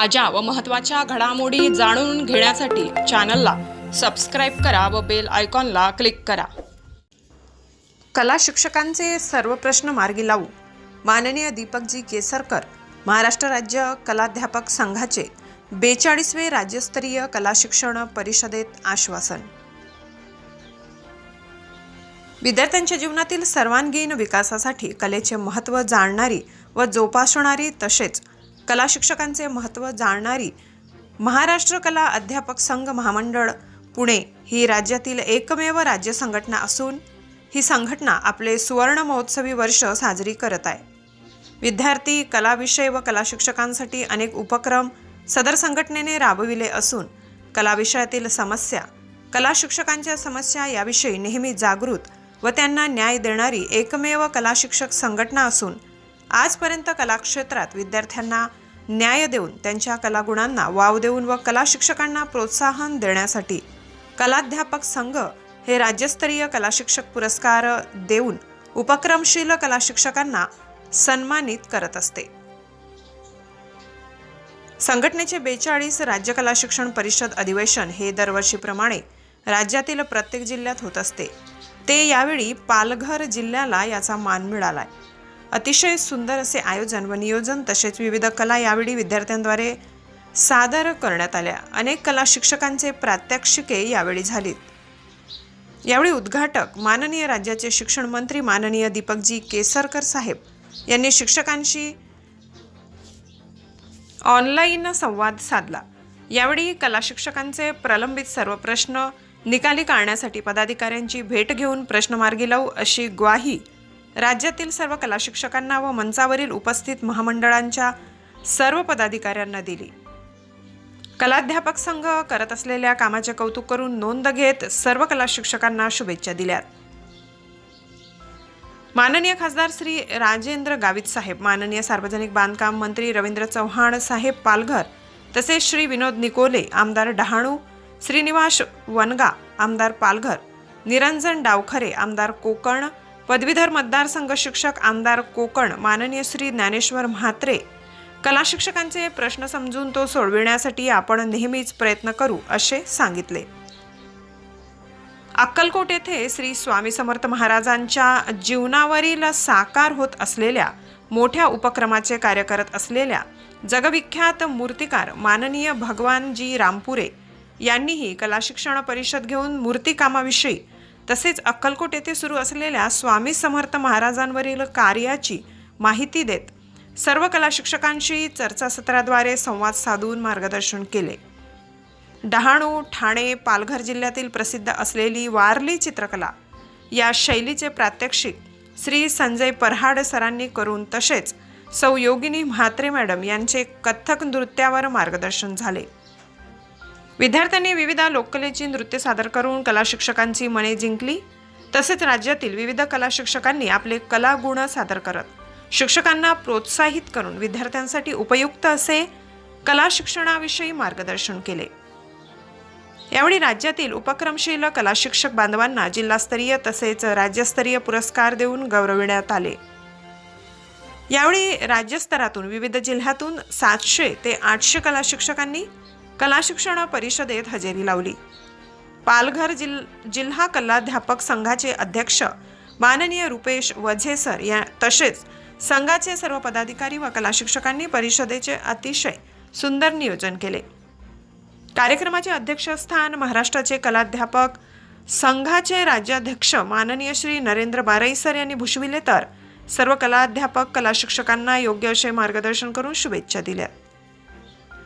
ताज्या व महत्त्वाच्या घडामोडी जाणून घेण्यासाठी चॅनलला सबस्क्राईब करा व बेल आयकॉनला क्लिक करा. कला शिक्षकांचे सर्व प्रश्न मार्गी लावू. माननीय दीपकजी केसरकर महाराष्ट्र राज्य कलाध्यापक संघाचे बेचाळीसवे राज्यस्तरीय कला शिक्षण परिषदेत आश्वासन. विद्यार्थ्यांच्या जीवनातील सर्वांगीण विकासासाठी कलेचे महत्त्व जाणणारी व जोपासणारी तसेच कला शिक्षकांचे महत्त्व जाणणारी महाराष्ट्र कला अध्यापक संघ महामंडळ पुणे ही राज्यातील एकमेव राज्य संघटना असून ही संघटना आपले सुवर्ण महोत्सवी वर्ष साजरी करत आहे. विद्यार्थी कलाविषय व कला शिक्षकांसाठी अनेक उपक्रम सदर संघटनेने राबविले असून कलाविषयातील समस्या कला शिक्षकांच्या समस्या याविषयी नेहमी जागृत व त्यांना न्याय देणारी एकमेव कला शिक्षक संघटना असून आजपर्यंत कलाक्षेत्रात विद्यार्थ्यांना न्याय देऊन त्यांच्या कलागुणांना वाव देऊन व कला शिक्षकांना प्रोत्साहन देण्यासाठी कलाध्यापक संघ हे राज्यस्तरीय कलाशिक्षक पुरस्कार देऊन उपक्रमशील कलाशिक्षकांना सन्मानित करत असते. संघटनेचे बेचाळीस राज्य कला शिक्षण परिषद अधिवेशन हे दरवर्षीप्रमाणे राज्यातील प्रत्येक जिल्ह्यात होत असते. ते यावेळी पालघर जिल्ह्याला याचा मान मिळालाय. अतिशय सुंदर असे आयोजन व नियोजन तसेच विविध कला यावेळी विद्यार्थ्यांद्वारे सादर करण्यात आल्या. अनेक कला शिक्षकांचे प्रात्यक्षिके यावेळी झालीत. यावेळी उद्घाटक माननीय राज्याचे शिक्षण मंत्री माननीय दीपकजी केसरकर साहेब यांनी शिक्षकांशी ऑनलाईन संवाद साधला. यावेळी कला शिक्षकांचे प्रलंबित सर्व प्रश्न निकाली काढण्यासाठी पदाधिकाऱ्यांची भेट घेऊन प्रश्न मार्गी लावू अशी ग्वाही राज्यातील सर्व कला शिक्षकांना व मंचावरील उपस्थित महामंडळांच्या सर्व पदाधिकाऱ्यांना दिली. कलाध्यापक संघ करत असलेल्या कामाचे कौतुक करून नोंद घेत सर्व कला शिक्षकांना शुभेच्छा दिल्यात. माननीय खासदार श्री राजेंद्र गावित साहेब माननीय सार्वजनिक बांधकाम मंत्री रवींद्र चव्हाण साहेब पालघर तसेच श्री विनोद निकोले आमदार डहाणू श्रीनिवास वनगा आमदार पालघर निरंजन डावखरे आमदार कोकण पदवीधर मतदारसंघ शिक्षक आमदार कोकण माननीय श्री ज्ञानेश्वर म्हात्रे. कला शिक्षकांचे प्रश्न समजून तो सोडविण्यासाठी आपण नेहमीच प्रयत्न करू असे सांगितले. अक्कलकोट येथे श्री स्वामी समर्थ महाराजांच्या जीवनावरील साकार होत असलेल्या मोठ्या उपक्रमाचे कार्य करत असलेल्या जगविख्यात मूर्तिकार माननीय भगवानजी रामपुरे यांनीही कला शिक्षण परिषद घेऊन मूर्तिकामाविषयी तसेच अक्कलकोट येथे सुरू असलेल्या स्वामी समर्थ महाराजांवरील कार्याची माहिती देत सर्व कला शिक्षकांशी चर्चासत्राद्वारे संवाद साधून मार्गदर्शन केले. डहाणू ठाणे पालघर जिल्ह्यातील प्रसिद्ध असलेली वारली चित्रकला या शैलीचे प्रात्यक्षिक श्री संजय परहाड सरांनी करून तसेच सौ योगिनी म्हात्रे मॅडम यांचे कथ्थक नृत्यावर मार्गदर्शन झाले. विद्यार्थ्यांनी विविध लोककलेची नृत्य सादर करून कला शिक्षकांची मने जिंकली. तसेच राज्यातील विविध कला शिक्षकांनी आपले कला गुण सादर करत शिक्षकांना प्रोत्साहित करून विद्यार्थ्यांसाठी उपयुक्त असे कला शिक्षणाविषयी मार्गदर्शन केले. यावेळी राज्यातील उपक्रमशील कला शिक्षक बांधवांना जिल्हास्तरीय तसेच राज्यस्तरीय पुरस्कार देऊन गौरविण्यात आले. यावेळी राज्यस्तरातून विविध जिल्ह्यातून सातशे ते आठशे कला शिक्षकांनी कला शिक्षण परिषदेत हजेरी लावली. पालघर जिल जिल्हा कलाध्यापक संघाचे अध्यक्ष माननीय रुपेश वझे सर या तसेच संघाचे सर्व पदाधिकारी व कला शिक्षकांनी परिषदेचे अतिशय सुंदर नियोजन केले. कार्यक्रमाचे अध्यक्षस्थान महाराष्ट्राचे कलाध्यापक संघाचे राज्याध्यक्ष माननीय श्री नरेंद्र बाराई सर यांनी भूषविले तर सर्व कलाध्यापक कला शिक्षकांना योग्य असे मार्गदर्शन करून शुभेच्छा दिल्या.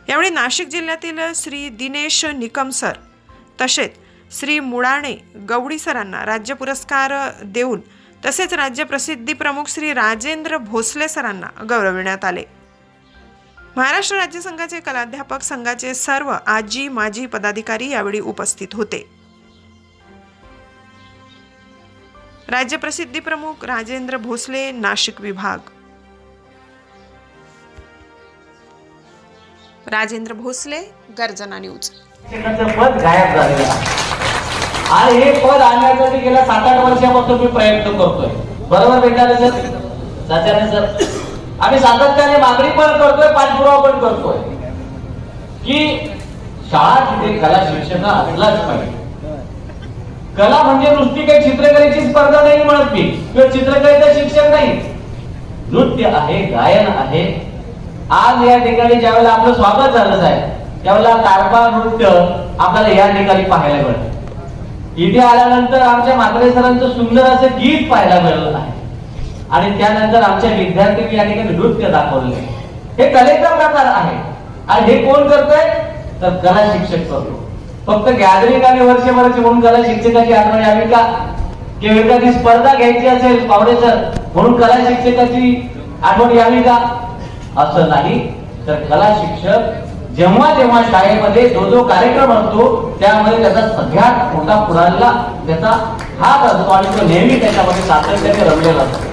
यावेळी नाशिक जिल्ह्यातील श्री दिनेश निकम सर तसेच श्री मुळाणे गवडी सरांना राज्य पुरस्कार देऊन तसेच राज्य प्रसिद्धी प्रमुख श्री राजेंद्र भोसले सरांना गौरविण्यात आले. महाराष्ट्र राज्य संघाचे कलाध्यापक संघाचे सर्व आजी माजी पदाधिकारी यावेळी उपस्थित होते. राज्य प्रसिद्धी प्रमुख राजेंद्र भोसले नाशिक विभाग. राजेंद्र भोसले गर्जना न्यूज. पद गायब झालेलं आणि हे पद आणण्यासाठी गेल्या सात आठ वर्षापासून मी प्रयत्न करतोय. बरोबर भेटणार सर? सर? आम्ही सातत्याने मागणी पण करतोय पाठपुरावा पण करतोय. की शाळा तिथे कला शिक्षण असलाच पाहिजे. कला म्हणजे नुसती काही चित्रकलेची स्पर्धा नाही म्हणत मी. किंवा चित्रकलेचं शिक्षक नाही. नृत्य आहे गायन आहे आज या ठिकाणी ज्यावेळेला आपलं स्वागत झालं आहे त्यावेळेला तारपा नृत्य आपल्याला या ठिकाणी पाहायला मिळतं. इथे आल्यानंतर आमच्या म्हात्रे सरांचं सुंदर असं गीत पाहायला मिळालं आहे. आणि त्यानंतर आमच्या विद्यार्थ्यांनी या ठिकाणी नृत्य दाखवले हे कलेचा प्रकार आहे. आणि हे कोण करतोय? तर कला शिक्षक करतो. फक्त गॅदरिंग आणि वर्षभराची म्हणून कला शिक्षकाची आठवण यावी का? किंवा एखादी स्पर्धा घ्यायची असेल पावडे सर म्हणून कला शिक्षकाची आठवण यावी का? असं नाही. तर कला शिक्षक जेव्हा जेव्हा शाळेमध्ये जो जो कार्यक्रम असतो त्यामध्ये त्याचा सगळ्यात मोठा पुढारला त्याचा हात असतो आणि तो नेहमी त्याच्यामध्ये सातत्याने रमलेला असतो.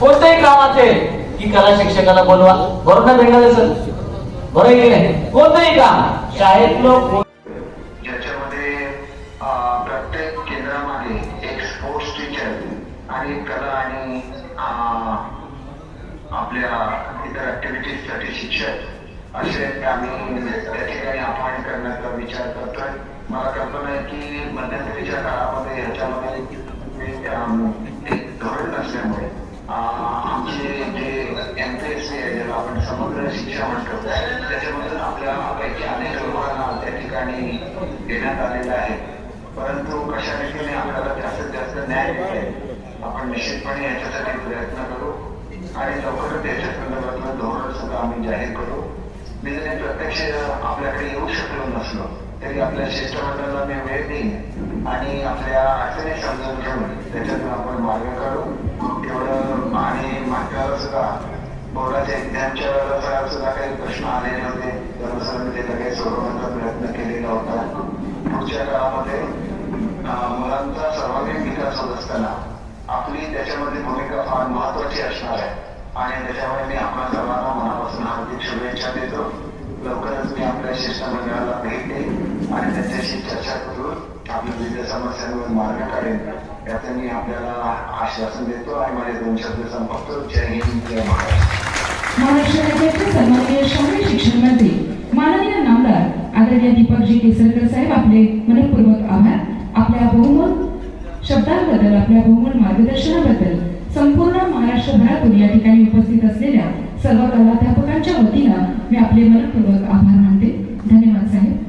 कोणतंही काम असेल की कला शिक्षकाला बोलवा. बरोबर ना भेटणार सर बरोबर की नाही? कोणतंही काम. शाळेतलं ज्याच्यामध्ये प्रत्येक केंद्रामध्ये एक स्पोर्ट्स टीचर आणि कला आणि आपल्या इतर ऍक्टिव्हिटीजसाठी शिक्षक असे आम्ही त्या ठिकाणी अपॉइंट करण्याचा विचार करतोय. मला कल्पना आहे की मध्यंतरीच्या काळामध्ये ह्याच्यामध्ये एक, धोरण नसल्यामुळे आमचे जे एम पी एस सी आहे ज्याला आपण समग्र शिक्षा म्हणतो त्याच्यामधून आपल्या पैकी अनेक लोकांना त्या ठिकाणी देण्यात आलेलं आहे. परंतु कशा रीतीने आपल्याला जास्तीत जास्त न्याय मिळेल आपण निश्चितपणे याच्यासाठी प्रयत्न करू. आणि लवकरच त्याच्या संदर्भातलं धोरण सुद्धा आम्ही जाहीर करू. मी जरी प्रत्यक्ष आपल्याकडे येऊ शकलो नसलो तरी आपल्या शिष्टमंडळाला मी वेळ देईन आणि आपल्या अडचणी समजून घेऊन त्याच्यातून आपण मार्ग काढू. एवढं आणि मागच्या सुद्धा बोर्डाच्या एक्झामच्या वेळेला सुद्धा काही प्रश्न आलेले होते. तर सर ते लगेच सोडवण्याचा प्रयत्न केलेला होता. पुढच्या काळामध्ये मुलांचा सर्वांगीण विकास होत असताना आपली त्याच्यामध्ये भूमिका फार महत्वाची असणार आहे. आणि त्याच्यामुळे मी आपल्या सर्वांना मनापासून हार्दिक शुभेच्छा देतो. लवकरच मी आपल्या शिष्टमंडळाला भेट देईन आणि त्यांच्याशी चर्चा करून आपल्या विविध समस्यांवर मार्ग काढेन. याचं मी आपल्याला आश्वासन देतो आणि माझे दोन शब्द संपवतो. जय हिंद जय महाराष्ट्र. महाराष्ट्र राज्याचे सन्माननीय शालेय शिक्षण मंत्री माननीय नामदार आदरणीय दीपकजी केसरकर साहेब आपले मनपूर्वक आभार. आपल्या बहुमत शब्दांबद्दल आपल्या बहुमत मार्गदर्शनाबद्दल संपूर्ण महाराष्ट्रभरातून या ठिकाणी उपस्थित असलेल्या सर्व कलाध्यापकांच्या वतीनं मी आपले मनपूर्वक आभार मानते. धन्यवाद साहेब.